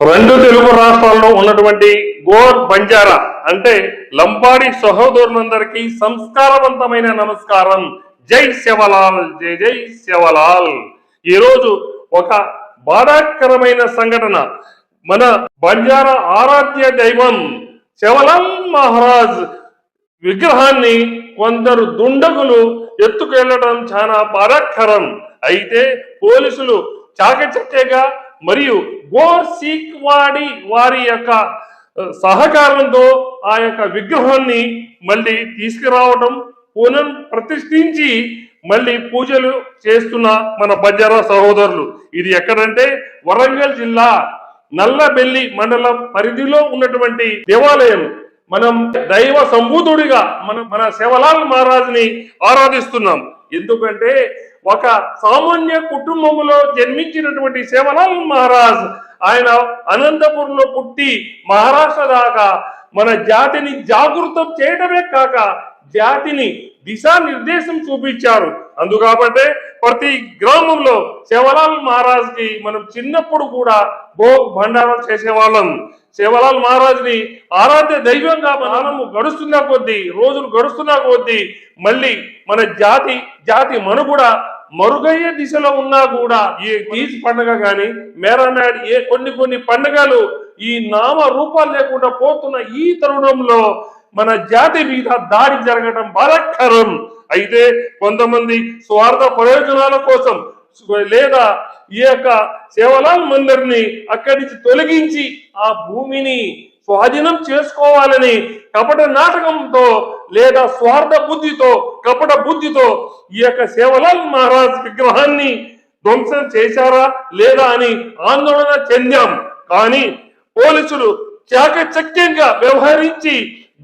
రెండు తెలుగు రాష్ట్రాల్లో ఉన్నటువంటి గోర్ బంజారా అంటే లంబాడి సహోదరులందరికీ సంస్కారవంతమైన నమస్కారం. జై శివలాల్ జై జై శివలాల్. ఈరోజు ఒక బాధాకరమైన సంఘటన. మన బంజారా ఆరాధ్య దైవం శివలాల్ మహారాజ్ విగ్రహాన్ని కొందరు దుండగులు ఎత్తుకెళ్ళడం చాలా బాధాకరం. అయితే పోలీసులు చాకచక్యంగా మరియు గోర్ సీక్వాడి వారి యొక్క సహకారంతో ఆ యొక్క విగ్రహాన్ని మళ్ళీ తీసుకురావడం పునః ప్రతిష్ఠించి మళ్ళీ పూజలు చేస్తున్న మన బంజారా సహోదరులు. ఇది ఎక్కడంటే వరంగల్ జిల్లా నల్లబెల్లి మండలం పరిధిలో ఉన్నటువంటి దేవాలయం. మనం దైవ సంభూతుడిగా మన మన శివలాల్ మహారాజుని ఆరాధిస్తున్నాం. ఎందుకంటే ఒక సామాన్య కుటుంబములో జన్మించినటువంటి శివలాల్ మహారాజ్ ఆయన అనంతపురంలో పుట్టి మహారాష్ట్ర దాకా మన జాతిని జాగృతం చేయడమే కాక జాతిని దిశానిర్దేశం చూపించారు. అందుకాబట్టే ప్రతి గ్రామంలో శివలాల్ మహారాజ్కి మనం చిన్నప్పుడు కూడా భోగ్ భండారం చేసేవాళ్ళం. శివలాల్ మహారాజ్ని ఆరాధ్య దైవంగా మనము గడుస్తున్న కొద్దీ రోజులు గడుస్తున్న కొద్దీ మళ్ళీ మన జాతి జాతి మనుగడ మరుగయ్యే దిశలో ఉన్నా కూడా ఈ ఈజ్ పండుగ కానీ మేరానాడు ఏ కొన్ని కొన్ని పండుగలు ఈ నామ రూపాలు లేకుండా పోతున్న ఈ తరుణంలో మన జాతి మీద దాడి జరగడం బలక్కరం అయితే కొంతమంది స్వార్థ ప్రయోజనాల కోసం లేదా ఈ యొక్క సేవలాల్ మందిర్ని అక్కడి నుంచి తొలగించి ఆ భూమిని స్వాధీనం చేసుకోవాలని కపట నాటకంతో లేదా స్వార్థ బుద్ధితో కపట బుద్ధితో ఈ యొక్క సేవలాల్ మహారాజ్ విగ్రహాన్ని ధ్వంసం చేశారా లేదా అని ఆందోళన చెందాం. కానీ పోలీసులు చాకచక్యంగా వ్యవహరించి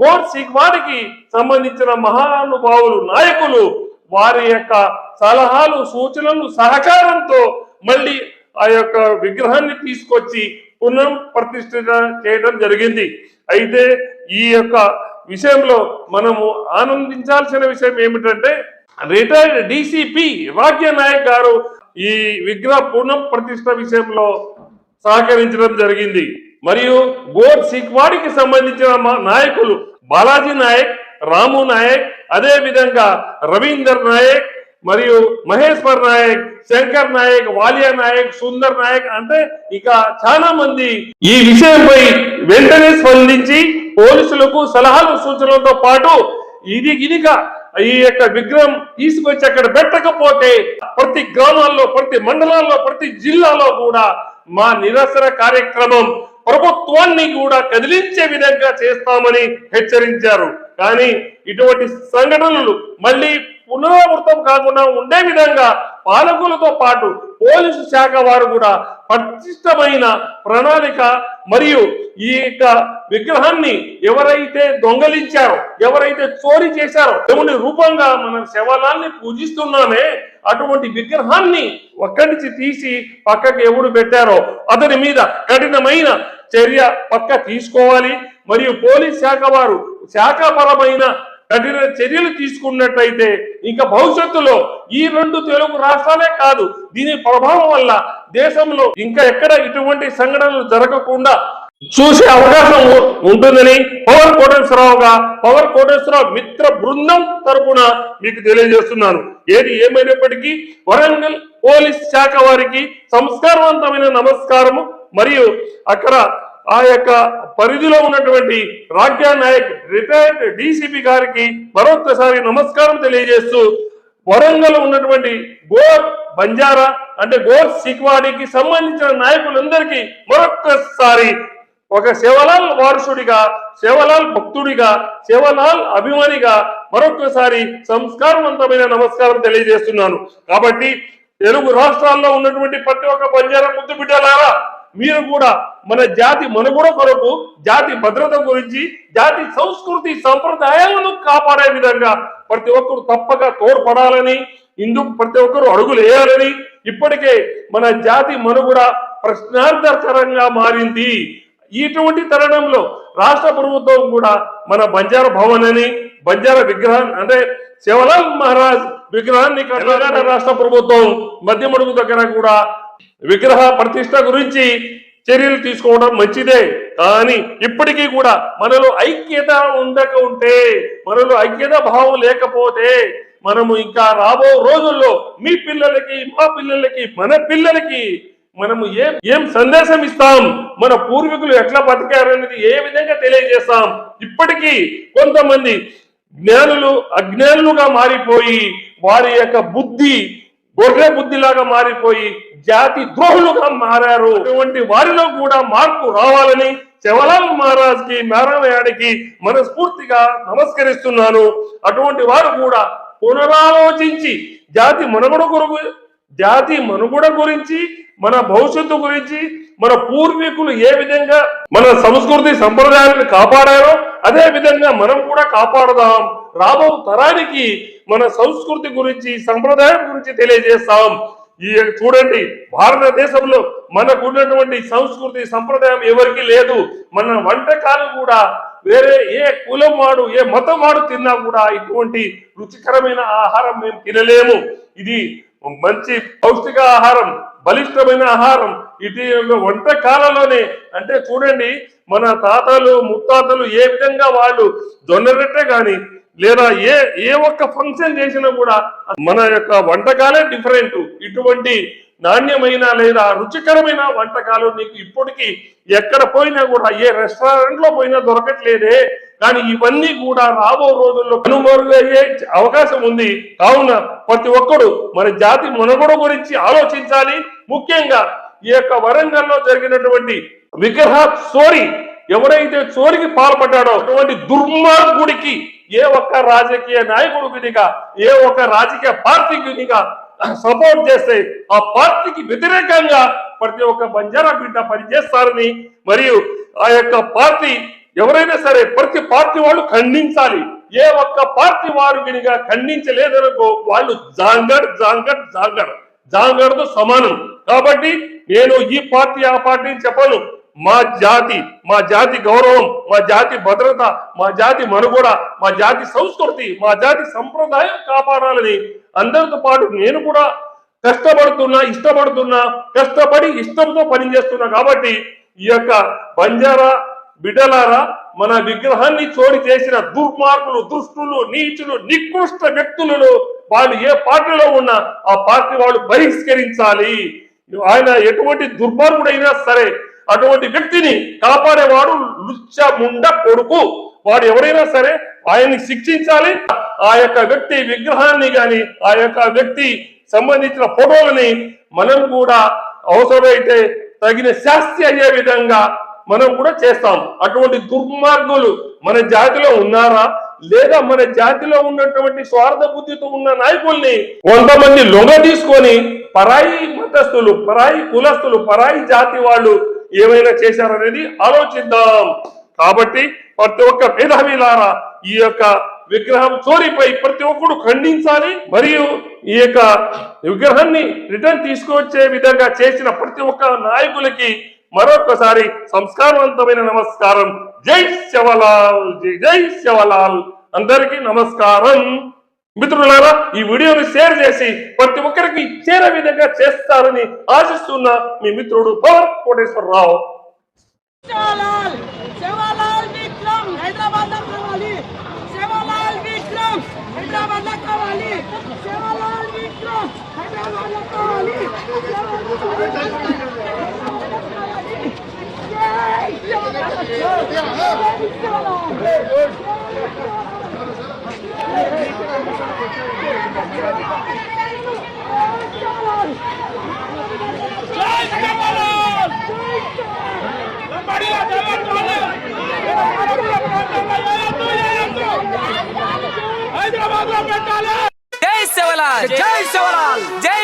బోర్ సిగ్వాడికి సంబంధించిన మహానుభావులు నాయకులు వారి యొక్క సలహాలు సూచనలు సహకారంతో మళ్ళీ ఆ యొక్క విగ్రహాన్ని తీసుకొచ్చి పునః ప్రతిష్ఠ చేయడం జరిగింది. అయితే ఈ యొక్క విషయంలో మనము ఆనందించాల్సిన విషయం ఏమిటంటే రిటైర్డ్ డిసిపి రాజ్య నాయక్ గారు ఈ విగ్రహ పునః ప్రతిష్ట విషయంలో సహకరించడం జరిగింది. మరియు గోడ్ సిక్వాడికి సంబంధించిన నాయకులు బాలాజీ నాయక్ రాము నాయక్ అదే విధంగా రవీందర్ నాయక్ మరియు మహేశ్వర్ నాయక్ శంకర్ నాయక్ వాలియా నాయక్ సుందర్ నాయక్ అంటే ఇక చాలా మంది. ఈ విషయంపై వెంటనే స్పందించి పోలీసులకు సలహాలు సూచనలతో పాటు ఇది ఇదిక ఈ యొక్క విగ్రహం తీసుకొచ్చి అక్కడ పెట్టకపోతే ప్రతి గ్రామాల్లో ప్రతి మండలాల్లో ప్రతి జిల్లాలో కూడా మా నిరసన కార్యక్రమం ప్రభుత్వాన్ని కూడా కదిలించే విధంగా చేస్తామని హెచ్చరించారు. కానీ ఇటువంటి సంఘటనలు మళ్ళీ పునరావృతం కాకుండా ఉండే విధంగా పాలకులతో పాటు పోలీసు శాఖ వారు కూడా పటిష్టమైన ప్రణాళిక మరియు ఈ యొక్క విగ్రహాన్ని ఎవరైతే దొంగలించారో ఎవరైతే చోరీ చేశారో దేవుని రూపంగా మన శవలాన్ని పూజిస్తున్నామే. అటువంటి విగ్రహాన్ని ఒక్కడిచి తీసి పక్కకు ఎవడు పెట్టారో అతని మీద కఠినమైన చర్య పక్క తీసుకోవాలి. మరియు పోలీస్ శాఖ వారు శాఖాపరమైన కఠిన చర్యలు తీసుకున్నట్లయితే ఇంకా భవిష్యత్తులో ఈ రెండు తెలుగు రాష్ట్రాలే కాదు దీని ప్రభావం వల్ల దేశంలో ఇంకా ఎక్కడ ఇటువంటి సంఘటనలు జరగకుండా చూసే అవకాశం ఉంటుందని పవర్ కోటేశ్వరరావుగా పవర్ కోటేశ్వరరావు మిత్ర బృందం తరపున మీకు తెలియజేస్తున్నాను. ఏది ఏమైనప్పటికీ వరంగల్ పోలీస్ శాఖ వారికి సంస్కారవంతమైన నమస్కారము మరియు అక్కడ ఆ యొక్క పరిధిలో ఉన్నటువంటి రాజ్యా నాయక్ రిటైర్డ్ డీసీపీ గారికి మరొకసారి నమస్కారం తెలియజేస్తూ వరంగల్ ఉన్నటువంటి గోర్ బంజారా అంటే గోర్ సిక్వాడికి సంబంధించిన నాయకులందరికీ మరొక్కసారి ఒక శివలాల్ వారసుడిగా శివలాల్ భక్తుడిగా శివలాల్ అభిమానిగా మరొకసారి సంస్కారవంతమైన నమస్కారం తెలియజేస్తున్నాను. కాబట్టి తెలుగు రాష్ట్రాల్లో ఉన్నటువంటి ప్రతి ఒక్క బంజారా ముద్దు బిడ్డలారా మీరు కూడా మన జాతి మనుగడ కొరకు జాతి భద్రత గురించి జాతి సంస్కృతి సంప్రదాయాలను కాపాడే విధంగా ప్రతి ఒక్కరు తప్పక తోడ్పడాలని ఇందుకు ప్రతి ఒక్కరు అడుగులు వేయాలని ఇప్పటికే మన జాతి మనుగడ ప్రశ్నార్థకరంగా మారింది. ఇటువంటి తరుణంలో రాష్ట్ర ప్రభుత్వం కూడా మన బంజారా భవన్ అని బంజారా విగ్రహం అంటే శివలాల్ మహారాజ్ విగ్రహాన్ని తెలంగాణ రాష్ట్ర ప్రభుత్వం మధ్యమడుగు దగ్గర కూడా విగ్రహ ప్రతిష్ట గురించి చర్యలు తీసుకోవడం మంచిదే. కానీ ఇప్పటికీ కూడా మనలో ఐక్యత ఉండక ఉంటే మనలో ఐక్యత భావం లేకపోతే మనము ఇంకా రాబో రోజుల్లో మీ పిల్లలకి మా పిల్లలకి మన పిల్లలకి మనము ఏం ఏం సందేశం ఇస్తాం? మన పూర్వీకులు ఎట్లా బతికారనేది ఏ విధంగా తెలియజేస్తాం? ఇప్పటికీ కొంతమంది జ్ఞానులు అజ్ఞానులుగా మారిపోయి వారి యొక్క బుద్ధి గొర్రె బుద్ధిలాగా మారిపోయి జాతి ద్రోహులుగా మారారు. అటువంటి వారిలో కూడా మార్పు రావాలని చవలాల్ మహారాజ్కి మేరమయాడికి మనస్ఫూర్తిగా నమస్కరిస్తున్నాను. అటువంటి వారు కూడా పునరాలోచించి జాతి మనుగడ కొరకు జాతి మనుగడ గురించి మన భవిష్యత్తు గురించి మన పూర్వీకులు ఏ విధంగా మన సంస్కృతి సంప్రదాయాలను కాపాడారో అదే విధంగా మనం కూడా కాపాడదాం. రాబో తరానికి మన సంస్కృతి గురించి సంప్రదాయం గురించి తెలియజేస్తాం. ఈ చూడండి భారతదేశంలో మనకు ఉన్నటువంటి సంస్కృతి సంప్రదాయం ఎవరికి లేదు. మన వంటకాలు కూడా వేరే ఏ కులం వాడు ఏ మతం వాడు తిన్నా కూడా ఇటువంటి రుచికరమైన ఆహారం మేము తినలేము. ఇది మంచి పౌష్టిక ఆహారం బలిష్టమైన ఆహారం. ఇది వంటకాలలోనే అంటే చూడండి మన తాతలు ముత్తాతలు ఏ విధంగా వాళ్ళు జొన్న కానీ లేదా ఏ ఏ ఒక్క ఫంక్షన్ చేసినా కూడా మన యొక్క వంటకాలే డిఫరెంట్. ఇటువంటి నాణ్యమైన లేదా రుచికరమైన వంటకాలు నీకు ఇప్పటికీ ఎక్కడ పోయినా కూడా ఏ రెస్టారెంట్లో పోయినా దొరకట్లేదే. కానీ ఇవన్నీ కూడా రాబో రోజుల్లో కనుమరుగయ్యే అవకాశం ఉంది. కావున ప్రతి ఒక్కడు మన జాతి మనుగడ గురించి ఆలోచించాలి. ముఖ్యంగా ఈ యొక్క వరంగల్లో జరిగినటువంటి విగ్రహ చోరీ ఎవరైతే చోరికి పాల్పడ్డాడో అటువంటి దుర్మార్గుడికి ఏ ఒక్క రాజకీయ నాయకుడు విధిగా ఏ ఒక్క రాజకీయ పార్టీ విధిగా సపోర్ట్ చేస్తే ఆ పార్టీకి వ్యతిరేకంగా ప్రతి ఒక్క బంజారా బిడ్డ పనిచేస్తారని మరియు ఆ యొక్క పార్టీ ఎవరైనా సరే ప్రతి పార్టీ వాళ్ళు ఖండించాలి. ఏ ఒక్క పార్టీ వారు వినిగా ఖండించలేదనుకో వాళ్ళు జాంగడ్ జాంగడ్ జాంగడ్ జాంగడ్తో సమానం. కాబట్టి నేను ఈ పార్టీ ఆ పార్టీని చెప్పను. మా జాతి మా జాతి గౌరవం మా జాతి భద్రత మా జాతి మనుగోడ మా జాతి సంస్కృతి మా జాతి సంప్రదాయం కాపాడాలని అందరితో పాటు నేను కూడా కష్టపడుతున్నా ఇష్టపడుతున్నా కష్టపడి ఇష్టంతో పనిచేస్తున్నా కాబట్టి ఈ యొక్క బంజారా బిడ్డలారా మన విగ్రహాన్ని చోడి చేసిన దుర్మార్గులు దుష్టులు నీచులు నికృష్ట వ్యక్తులను వాళ్ళు ఏ పార్టీలో ఉన్నా ఆ పార్టీ వాళ్ళు బహిష్కరించాలి. ఆయన ఎటువంటి దుర్మార్గుడైనా సరే అటువంటి వ్యక్తిని కాపాడేవాడు లుచ్చముండ కొడుకు. వాడు ఎవరైనా సరే ఆయన్ని శిక్షించాలి. ఆ యొక్క వ్యక్తి విగ్రహాన్ని గాని ఆ యొక్క వ్యక్తి సంబంధించిన ఫోటోలని మనం కూడా అవసరమైతే తగిన శాస్తి అయ్యే విధంగా మనం కూడా చేస్తాం. అటువంటి దుర్మార్గులు మన జాతిలో ఉన్నారా? లేదా మన జాతిలో ఉన్నటువంటి స్వార్థ బుద్ధితో ఉన్న నాయకుల్ని కొంతమంది లొంగ తీసుకొని పరాయి మతస్థులు పరాయి కులస్తులు పరాయి జాతి వాళ్ళు ఏమైనా చేశారనేది ఆలోచిద్దాం. కాబట్టి ప్రతి ఒక్క మేధావిలారా ఈ యొక్క విగ్రహం చోరీపై ప్రతి ఒక్కరు ఖండించాలి. మరియు ఈ యొక్క విగ్రహాన్ని రిటర్న్ తీసుకొచ్చే విధంగా చేసిన ప్రతి ఒక్క నాయకులకి మరొకసారి సంస్కారవంతమైన నమస్కారం. జై శవలాల్ జై శవలాల్. అందరికీ నమస్కారం. మిత్రులారా ఈ వీడియోని షేర్ చేసి ప్రతి ఒక్కరికి చేరే విధంగా చేస్తారని ఆశిస్తున్న మీ మిత్రుడు పవన్ కోటేశ్వరరావు. హైదరాబాద్ జై శివలాల్ జై శివలాల్ జై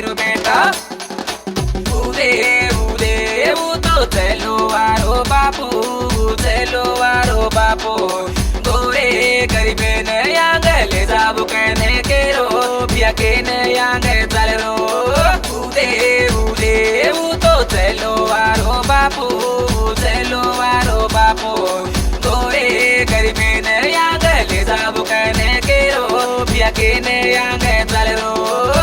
કર્યું બેટા ઉદે ઉદે એવું તો થેલો વારો બાપુ થેલો વારો બાપુ ગોરે ગરીબે ને આંગલે સાબુ કેને કેરો પિયા કેને આંગે ચાલરો ઉદે ઉદે એવું તો થેલો વારો બાપુ થેલો વારો બાપુ ગોરે ગરીબે ને આંગલે સાબુ કેને કેરો પિયા કેને આંગે ચાલરો